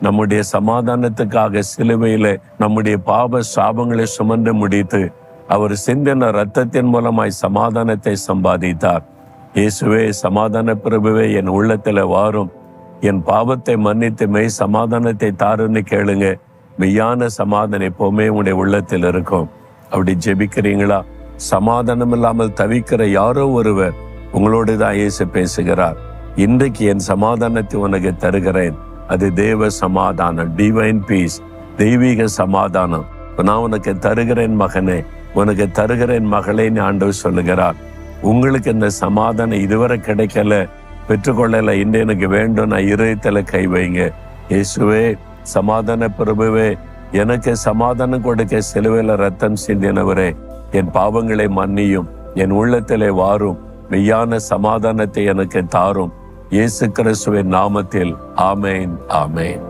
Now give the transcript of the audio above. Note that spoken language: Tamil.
நம்முடைய சமாதானத்துக்காக சிலுவையில நம்முடைய பாப சாபங்களை சுமந்து முடித்து அவர் சிந்தின ரத்தத்தின் மூலமாய் சமாதானத்தை சம்பாதித்தார். இயேசுவே சமாதான பிரபுவே என் உள்ளத்துல வாரும். என் பாவத்தை மன்னித்து மெய் சமாதானத்தை தாருன்னு கேளுங்க. மெய்யான சமாதானம் எப்பவுமே உங்களுடைய உள்ளத்தில் இருக்கும். அப்படி ஜெபிக்கிறீங்களா? சமாதானம் இல்லாமல் தவிக்கிற யாரோ ஒருவர் உங்களோடு தான் இயேசு பேசுகிறார். இன்றைக்கு என் சமாதானத்தை உனக்கு தருகிறேன். அது தேவ சமாதானம் டிவைன் பீஸ் தெய்வீக சமாதானம். நான் உனக்கு தருகிறேன் மகனே உனக்கு தருகிறேன் மகளேன்னு ஆண்டவர் சொல்லுகிறார். உங்களுக்கு இந்த சமாதானம் இதுவரை கிடைக்கல பெற்றுக்கொள்ளல இன்னும் எனக்கு வேண்டும் நான் இருதயத்துல கை வைங்க. இயேசுவே சமாதான பிரபுவே எனக்கு சமாதானம் கொடுக்க சிலுவையில ரத்தம் சிந்தினவரே என் பாவங்களை மன்னியும் என் உள்ளத்திலே வாரும் மெய்யான சமாதானத்தை எனக்கு தாரும். இயேசு கிறிஸ்துவின் நாமத்தில். ஆமேன் ஆமேன்.